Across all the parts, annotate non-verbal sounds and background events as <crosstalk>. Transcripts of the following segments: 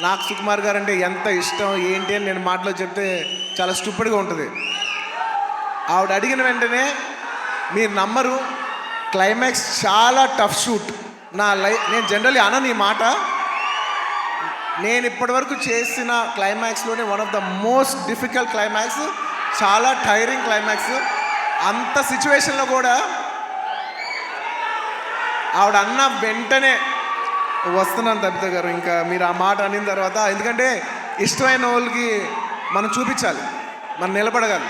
నాకు సుకుమార్ గారు అంటే ఎంత ఇష్టం ఏంటి అని నేను మాటలో చెప్తే చాలా స్టూపిడ్గా ఉంటుంది. ఆవిడ అడిగిన వెంటనే మీరు నమ్మరు క్లైమాక్స్ చాలా టఫ్ షూట్. నా లైఫ్ నేను జనరల్లీ అనను ఈ మాట. నేను ఇప్పటివరకు చేసిన క్లైమాక్స్లోనే one of the most difficult climax చాలా టైరింగ్ క్లైమాక్స్. అంత సిచ్యువేషన్లో కూడా ఆవిడ అన్న వెంటనే వస్తున్నాను తప్పిత గారు ఇంకా మీరు ఆ మాట అనిన తర్వాత ఎందుకంటే ఇష్టమైన వాళ్ళకి మనం చూపించాలి మనం నిలబడగలం.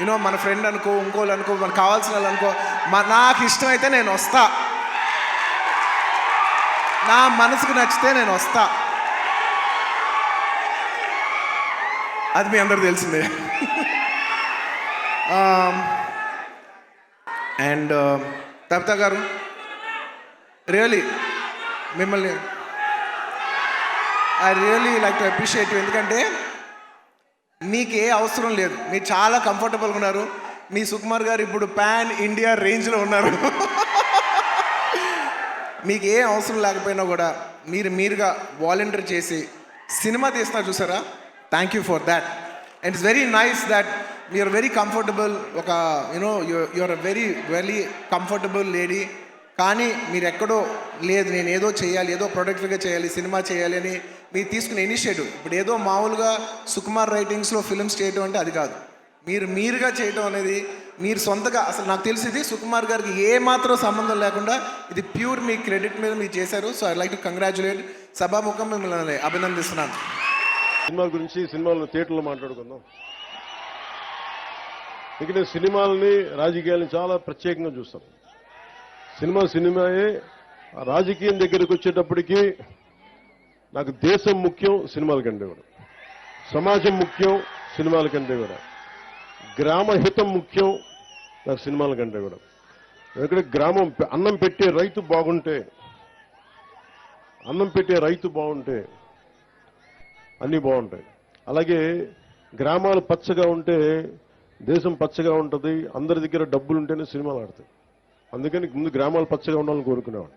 యూనో మన ఫ్రెండ్ అనుకో ఇంకోళ్ళు అనుకో మనకు కావాల్సిన వాళ్ళు అనుకో నాకు ఇష్టమైతే నేను వస్తా. నా మనసుకు నచ్చితే నేను వస్తా. అది మీ అందరికి తెలిసిందే. <laughs> Um, అండ్ uh, తప్తా గారు రియలీ మిమ్మల్ని I really like to appreciate ఎందుకంటే మీకు ఏ అవసరం లేదు. మీరు చాలా కంఫర్టబుల్గా ఉన్నారు. మీ సుకుమార్ గారు ఇప్పుడు పాన్ ఇండియా రేంజ్లో ఉన్నారు. <laughs> మీకు ఏ అవసరం లేకపోయినా కూడా మీరు మీరుగా వాలంటీర్ చేసి సినిమా తీస్తున్నారు చూసారా? Thank you for that and it's very nice that you are very comfortable ఒక you know you are very very comfortable lady కానీ మీరు ఎక్కడో లేదు నేను ఏదో చేయాలి ఏదో ప్రొడక్ట్గా చేయాలి సినిమా చేయాలి అని మీరు తీసుకున్న ఇనిషియేటివ్ ఇప్పుడు ఏదో మామూలుగా సుకుమార్ రైటింగ్స్లో ఫిల్మ్స్ చేయటం అంటే అది కాదు. మీరు మీరుగా చేయటం అనేది మీరు సొంతగా అసలు నాకు తెలిసింది సుకుమార్ గారికి ఏ మాత్రం సంబంధం లేకుండా ఇది ప్యూర్ మీ క్రెడిట్ మీద మీరు చేశారు. So I like to congratulate సభాముఖం మిమ్మల్ని అభినందిస్తున్నాను. సినిమా గురించి సినిమాలను థియేటర్లో మాట్లాడుకుందాం. ఇక సినిమాలని రాజకీయాలని చాలా ప్రత్యేకంగా చూస్తాం. సినిమా సినిమాయే రాజకీయం దగ్గరికి వచ్చేటప్పటికి నాకు దేశం ముఖ్యం సినిమాల కంటే కూడా. సమాజం ముఖ్యం సినిమాల కంటే కూడా. గ్రామహితం ముఖ్యం నాకు సినిమాల కంటే కూడా. ఎందుకంటే గ్రామం అన్నం పెట్టే రైతు బాగుంటే అన్నం పెట్టే రైతు బాగుంటే అన్నీ బాగుంటాయి. అలాగే గ్రామాలు పచ్చగా ఉంటే దేశం పచ్చగా ఉంటుంది అందరి దగ్గర డబ్బులు ఉంటేనే సినిమాలు ఆడతాయి. అందుకని ముందు గ్రామాలు పచ్చగా ఉండాలని కోరుకునేవాడు.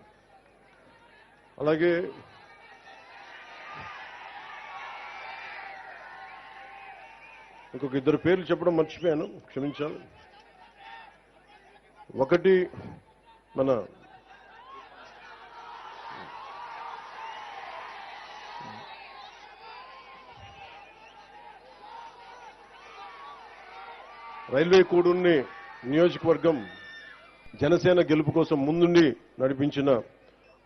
అలాగే ఇంకొక ఇద్దరు పేర్లు చెప్పడం మర్చిపోయాను క్షమించాలి. ఒకటి మన రైల్వే కూడుని నియోజకవర్గం జనసేన గెలుపు కోసం ముందుండి నడిపించిన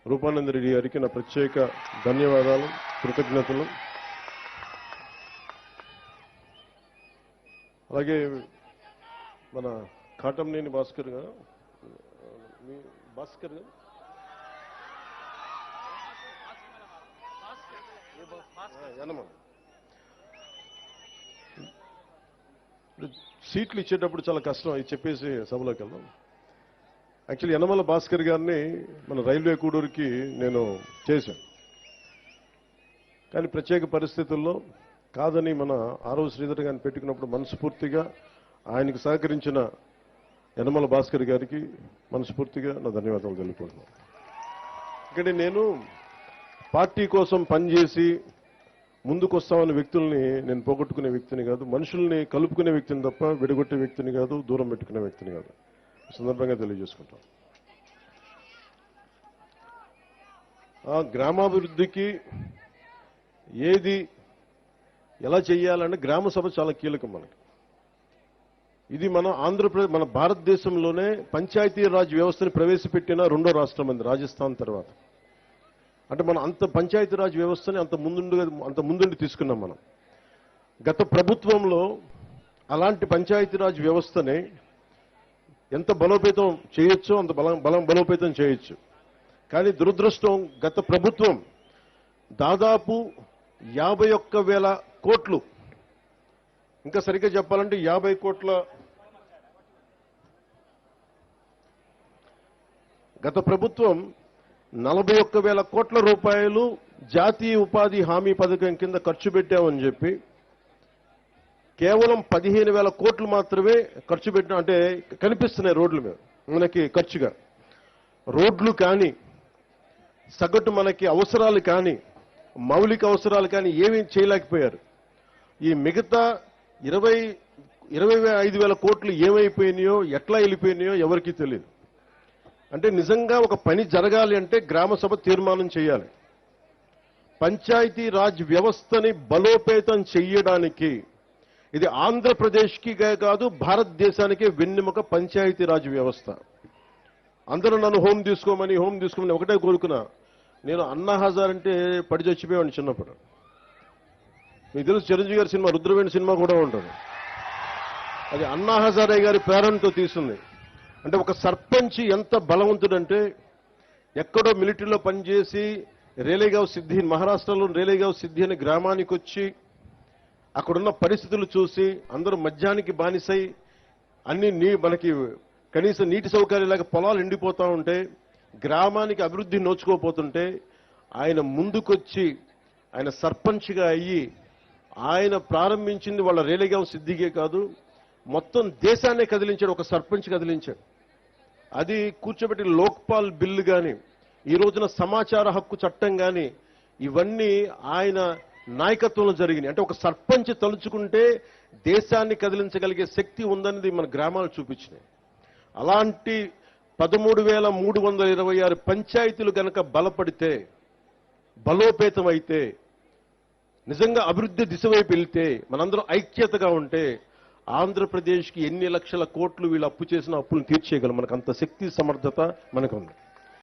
రూపానంద రెడ్డి గారికి నా ప్రత్యేక ధన్యవాదాలు కృతజ్ఞతలు. అలాగే మన కాటంనేని భాస్కర్ గారు మీ భాస్కర్ గారు? సీట్లు ఇచ్చేటప్పుడు చాలా కష్టం అది చెప్పేసి సభలోకి వెళ్దాం. యాక్చువల్లీ యనమల భాస్కర్ గారిని మన రైల్వే కూడూరుకి నేను చేశాను. కానీ ప్రత్యేక పరిస్థితుల్లో కాదని మన ఆరవ శ్రీధర్ గారిని పెట్టుకున్నప్పుడు మనస్ఫూర్తిగా ఆయనకు సహకరించిన యనమల భాస్కర్ గారికి మనస్ఫూర్తిగా నా ధన్యవాదాలు తెలుపుకుంటున్నాను. ఇక్కడ నేను పార్టీ కోసం పనిచేసి ముందుకొస్తామనే వ్యక్తుల్ని నేను పోగొట్టుకునే వ్యక్తిని కాదు మనుషుల్ని కలుపుకునే వ్యక్తిని తప్ప విడగొట్టే వ్యక్తిని కాదు దూరం పెట్టుకునే వ్యక్తిని కాదు. సందర్భంగా తెలియజేసుకుంటాం. గ్రామాభివృద్ధికి ఏది ఎలా చేయాలంటే గ్రామ సభ చాలా కీలకం మనకి. ఇది మన ఆంధ్రప్రదేశ్ మన భారతదేశంలోనే పంచాయతీ రాజ్ వ్యవస్థని ప్రవేశపెట్టిన రెండో రాష్ట్రం అంది రాజస్థాన్ తర్వాత. అంటే మనం అంత పంచాయతీ రాజ్ వ్యవస్థని అంత ముందు అంత ముందుండి తీసుకున్నాం మనం. గత ప్రభుత్వంలో అలాంటి పంచాయతీరాజ్ వ్యవస్థని ఎంత బలోపేతం చేయొచ్చో అంత బలం బలం బలోపేతం చేయొచ్చు. కానీ దురదృష్టం గత ప్రభుత్వం దాదాపు యాభై ఒక్క వేల కోట్లు. ఇంకా సరిగ్గా చెప్పాలంటే యాభై కోట్ల గత ప్రభుత్వం నలభై ఒక్క వేల కోట్ల రూపాయలు జాతీయ ఉపాధి హామీ పథకం కింద ఖర్చు పెట్టామని చెప్పి కేవలం పదిహేను వేల కోట్లు మాత్రమే ఖర్చు పెట్టిన అంటే కనిపిస్తున్నాయి రోడ్ల మీద మనకి ఖర్చుగా. రోడ్లు కానీ సగటు మనకి అవసరాలు కానీ మౌలిక అవసరాలు కానీ ఏమీ చేయలేకపోయారు. ఈ మిగతా ఇరవై ఇరవై ఐదు వేల కోట్లు ఏమైపోయినాయో ఎట్లా వెళ్ళిపోయినాయో ఎవరికీ తెలియదు అంటే నిజంగా ఒక పని జరగాలి అంటే గ్రామ సభ తీర్మానం చేయాలి. పంచాయతీ రాజ్ వ్యవస్థని బలోపేతం చేయడానికి ఇది ఆంధ్రప్రదేశ్కి కాదు భారతదేశానికి వెన్నెముక పంచాయతీ రాజ్ వ్యవస్థ. అందరూ నన్ను హోమ్ తీసుకోమని హోమ్ తీసుకోమని ఒకటే కోరుకున్నా. నేను అన్నా హజార్ అంటే పడి చచ్చిపోయాను చిన్నప్పుడు. మీకు తెలుసు చిరంజీవి గారి సినిమా రుద్రవేణి సినిమా కూడా ఉంటుంది. అది అన్నా హజారే గారి ప్రేరణతో తీసింది. అంటే ఒక సర్పంచ్ ఎంత బలవంతుడంటే ఎక్కడో మిలిటరీలో పనిచేసి రేలేగావ్ సిద్ధి మహారాష్ట్రలో రేలేగావ్ సిద్ధి అనే గ్రామానికి వచ్చి అక్కడున్న పరిస్థితులు చూసి అందరూ మద్యానికి బానిసై అన్ని నీ మనకి కనీసం నీటి సౌకర్యం లేక పొలాలు ఎండిపోతూ ఉంటే గ్రామానికి అభివృద్ధి నోచుకోపోతుంటే ఆయన ముందుకొచ్చి ఆయన సర్పంచ్గా అయ్యి ఆయన ప్రారంభించింది వాళ్ళ రేలేగావ్ సిద్ధిగే కాదు మొత్తం దేశాన్నే కదిలించాడు ఒక సర్పంచ్ కదిలించాడు. అది కూర్చోబెట్టి లోక్పాల్ బిల్లు కానీ ఈ రోజున సమాచార హక్కు చట్టం కానీ ఇవన్నీ ఆయన నాయకత్వంలో జరిగినాయి. అంటే ఒక సర్పంచ్ తలుచుకుంటే దేశాన్ని కదిలించగలిగే శక్తి ఉందన్నది మన గ్రామాలు చూపించినాయి. అలాంటి పదమూడు వేల మూడు వందల ఇరవై ఆరు పంచాయతీలు కనుక బలపడితే బలోపేతం అయితే నిజంగా అభివృద్ధి దిశ వైపు వెళ్తే మనందరం ఐక్యతగా ఉంటే ఆంధ్రప్రదేశ్కి ఎన్ని లక్షల కోట్లు వీళ్ళు అప్పు చేసిన అప్పులు తీర్చేయగలం. మనకు అంత శక్తి సమర్థత మనకు ఉంది